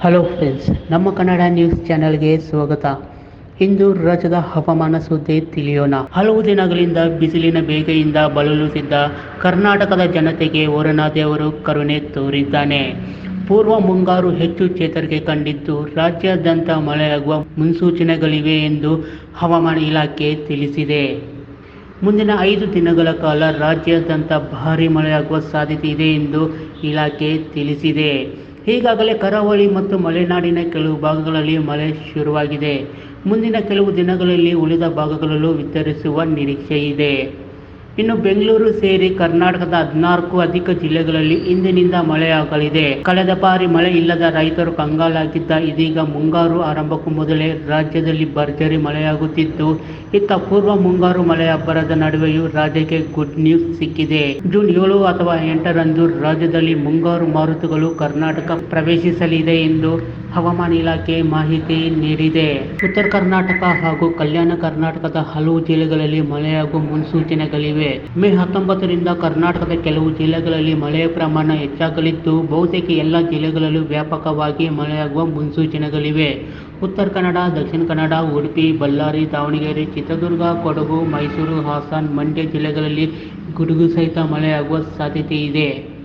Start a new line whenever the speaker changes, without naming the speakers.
Hello friends ನಮ್ಮ Kannada news ಚಾನೆಲ್ಗೆ ಸ್ವಾಗತ. ಇಂದು ರಾಜ್ಯದ ಹವಾಮಾನ ಸುದ್ದಿ ತಿಳಿಯೋಣ. ಹಲವು ದಿನಗಳಿಂದ ಬಿಸಿಲಿನ ಬೇಗೆಯಿಂದ ಬಳಲುತ್ತಿದ್ದ ಕರ್ನಾಟಕದ ಜನತೆಗೆ ವರುಣಾದೇವರು ಕರುಣೆ ತೋರಿದ್ದಾನೆ. ಪೂರ್ವ ಮುಂಗಾರು ಹೆಚ್ಚು ಚೇತರಿಕೆ ಕಂಡಿದ್ದು ರಾಜ್ಯಾದ್ಯಂತ ಮಳೆಯಾಗುವ ಮುನ್ಸೂಚನೆಗಳಿವೆ ಎಂದು ಹವಾಮಾನ ಇಲಾಖೆ ತಿಳಿಸಿದೆ. ಮುಂದಿನ ಐದು ದಿನಗಳ ಕಾಲ ರಾಜ್ಯಾದ್ಯಂತ ಭಾರೀ ಮಳೆಯಾಗುವ ಸಾಧ್ಯತೆ ಇದೆ ಎಂದು ಇಲಾಖೆ ತಿಳಿಸಿದೆ. ಈಗಾಗಲೇ ಕರಾವಳಿ ಮತ್ತು ಮಲೆನಾಡಿನ ಕೆಲವು ಭಾಗಗಳಲ್ಲಿ ಮಳೆ ಶುರುವಾಗಿದೆ. ಮುಂದಿನ ಕೆಲವು ದಿನಗಳಲ್ಲಿ ಉಳಿದ ಭಾಗಗಳಲ್ಲೂ ವಿತರಿಸುವ ನಿರೀಕ್ಷೆ ಇದೆ ಇನ್ನು ಬೆಂಗಳೂರು ಸೇರಿ ಕರ್ನಾಟಕದ ಹದಿನಾಲ್ಕು ಅಧಿಕ ಜಿಲ್ಲೆಗಳಲ್ಲಿ ಇಂದಿನಿಂದ ಮಳೆಯಾಗಲಿದೆ. ಕಳೆದ ಬಾರಿ ಮಳೆ ಇಲ್ಲದ ರೈತರು ಕಂಗಾಲಾಗಿದ್ದ ಇದೀಗ ಮುಂಗಾರು ಆರಂಭಕ್ಕೂ ಮೊದಲೇ ರಾಜ್ಯದಲ್ಲಿ ಭರ್ಜರಿ ಮಳೆಯಾಗುತ್ತಿದ್ದು, ಇತ್ತ ಪೂರ್ವ ಮುಂಗಾರು ಮಳೆ ಅಬ್ಬರದ ನಡುವೆಯೂ ರಾಜ್ಯಕ್ಕೆ ಗುಡ್ ನ್ಯೂಸ್ ಸಿಕ್ಕಿದೆ. ಜೂನ್ ಏಳು ಅಥವಾ ಎಂಟರಂದು ರಾಜ್ಯದಲ್ಲಿ ಮುಂಗಾರು ಮಾರುತಗಳು ಕರ್ನಾಟಕ ಪ್ರವೇಶಿಸಲಿದೆ ಎಂದು ಹವಾಮಾನ ಇಲಾಖೆ ಮಾಹಿತಿ ನೀಡಿದೆ. ಉತ್ತರ ಕರ್ನಾಟಕ ಹಾಗೂ ಕಲ್ಯಾಣ ಕರ್ನಾಟಕದ ಹಲವು ಜಿಲ್ಲೆಗಳಲ್ಲಿ ಮಳೆಯಾಗುವ ಮುನ್ಸೂಚನೆಗಳಿವೆ. ಮೇ ಹತ್ತೊಂಬತ್ತರಿಂದ ಕರ್ನಾಟಕದ ಕೆಲವು ಜಿಲ್ಲೆಗಳಲ್ಲಿ ಮಳೆಯ ಪ್ರಮಾಣ ಹೆಚ್ಚಾಗಲಿದ್ದು, ಬಹುತೇಕ ಎಲ್ಲ ಜಿಲ್ಲೆಗಳಲ್ಲೂ ವ್ಯಾಪಕವಾಗಿ ಮಳೆಯಾಗುವ ಮುನ್ಸೂಚನೆಗಳಿವೆ. ಉತ್ತರ ಕನ್ನಡ, ದಕ್ಷಿಣ ಕನ್ನಡ, ಉಡುಪಿ, ಬಳ್ಳಾರಿ, ದಾವಣಗೆರೆ, ಚಿತ್ರದುರ್ಗ, ಕೊಡಗು, ಮೈಸೂರು, ಹಾಸನ, ಮಂಡ್ಯ ಜಿಲ್ಲೆಗಳಲ್ಲಿ ಗುಡುಗು ಸಹಿತ ಮಳೆಯಾಗುವ ಸಾಧ್ಯತೆ ಇದೆ.